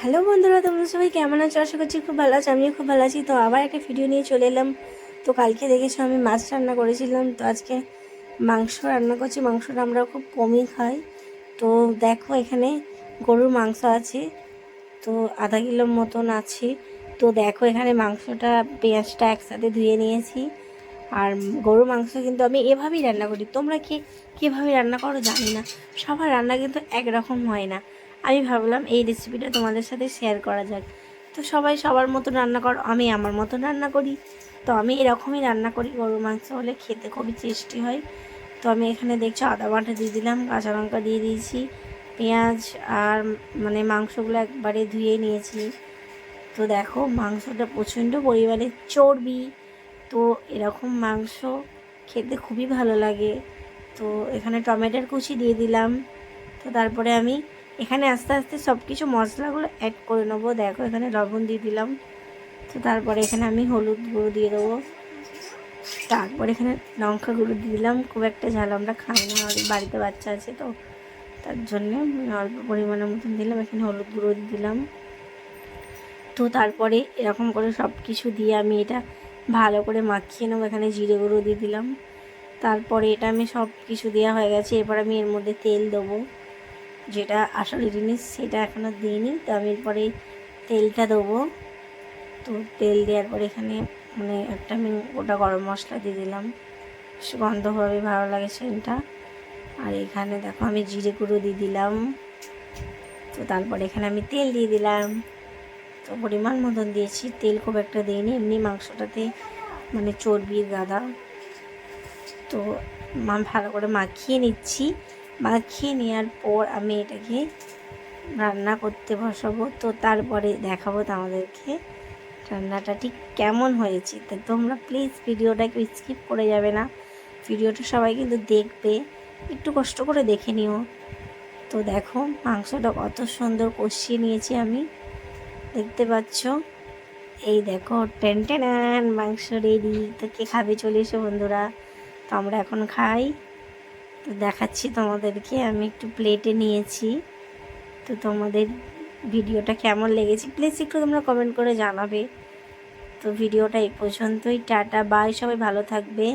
Hello বন্ধুরা, তোমরা সবাই কেমন আছো? আশা করছি খুব ভালো আছো, আমিও খুব ভালো আছি। তো আবার একটা ভিডিও নিয়ে চলে এলাম। তো কালকে দেখেছ আমি মাছ রান্না করেছিলাম। তো আজকে মাংস রান্না করছি। মাংসটা আমরা খুব কমই খাই। তো দেখো এখানে গরুর মাংস আছে। তো আধা কিলোর মতন আছে। তো দেখো এখানে মাংসটা, পেঁয়াজটা একসাথে ধুয়ে নিয়েছি। আর গরুর মাংস কিন্তু আমি এভাবেই রান্না করি। তোমরা কে, কীভাবে রান্না করো জানি না। সবার রান্না কিন্তু একরকম হয় না। আমি ভাবলাম এই রেসিপিটা তোমাদের সাথে শেয়ার করা যাক। তো সবাই সবার মতো রান্না করো, আমি আমার মতো রান্না করি। তো আমি এরকমই রান্না করি, গরুর মাংস হলে খেতে খুবই টেস্টি হয়। তো আমি এখানে দেখছ আদা বাটা দিয়ে দিলাম, কাঁচা লঙ্কা দিয়ে দিয়েছি, পেঁয়াজ আর মানে মাংসগুলো একবারে ধুয়ে নিয়েছি। তো দেখো মাংসটা প্রচণ্ড পরিমাণে চর্বি, তো এরকম মাংস খেতে খুবই ভালো লাগে। তো এখানে টমেটোর কুচি দিয়ে দিলাম, তো তারপরে আমি এখানে আস্তে আস্তে সব কিছু মশলাগুলো অ্যাড করে নেব। দেখো, এখানে লবণ দিয়ে দিলাম। তো তারপরে এখানে আমি হলুদ গুঁড়ো দিয়ে দেবো। তারপরে এখানে লঙ্কা গুঁড়ো দিয়ে দিলাম। খুব একটা ঝাল আমরা খাই না, আমাদের বাড়িতে বাচ্চা আছে তো। তার জন্যে অল্প পরিমাণের মতন দিলাম। এখানে হলুদ গুঁড়ো দিয়ে দিলাম। তো তারপরে এরকম করে সব কিছু দিয়ে আমি এটা ভালো করে মাখিয়ে নেব। এখানে জিরে গুঁড়ো দিয়ে দিলাম। তারপরে এটা আমি সব কিছু দেওয়া হয়ে গেছে। এরপর আমি এর মধ্যে তেল দেবো। যেটা আসলে জিনিস সেটা এখনও দিইনি, তো আমি এরপরে তেলটা দেবো। তো তেল দেওয়ার পরে এখানে মানে একটা আমি ওটা গরম মশলা দিয়ে দিলাম। গন্ধভাবে ভালো লাগে সেটা আর এখানে দেখো আমি জিরে গুঁড়ো দিয়ে দিলাম। তো তারপরে এখানে আমি তেল দিয়ে দিলাম। তো পরিমাণ মতন দিয়েছি। তেল খুব একটা দিইনি, এমনি মাংসটাতে মানে চর্বির গাদা। তো ভালো করে মাখিয়ে নিচ্ছি। মাখিয়ে নেওয়ার পর আমি এটাকে রান্না করতে বসাবো। তো তারপরে দেখাবো তোমাদেরকে রান্নাটা ঠিক কেমন হয়েছে। তো তোমরা প্লিজ ভিডিওটা ভিডিওটাকে স্কিপ করে যাবে না। ভিডিওটা সবাই কিন্তু দেখবে, একটু কষ্ট করে দেখে নিও। তো দেখো, মাংসটা কত সুন্দর কষিয়ে নিয়েছি আমি। দেখতে পাচ্ছ? এই দেখো, টেন টেন, মাংস রেডি তো কে খাবে? চলে এসো বন্ধুরা। তো আমরা এখন খাই। তো দেখাচ্ছি তোমাদেরকে, আমি একটু প্লেটে নিয়েছি। তো তোমাদের ভিডিওটা কেমন লেগেছে? প্লিজ একটু তোমরা কমেন্ট করে জানাবে। তো ভিডিওটা এই পর্যন্তই, টাটা বাই সবাই ভালো থাকবে।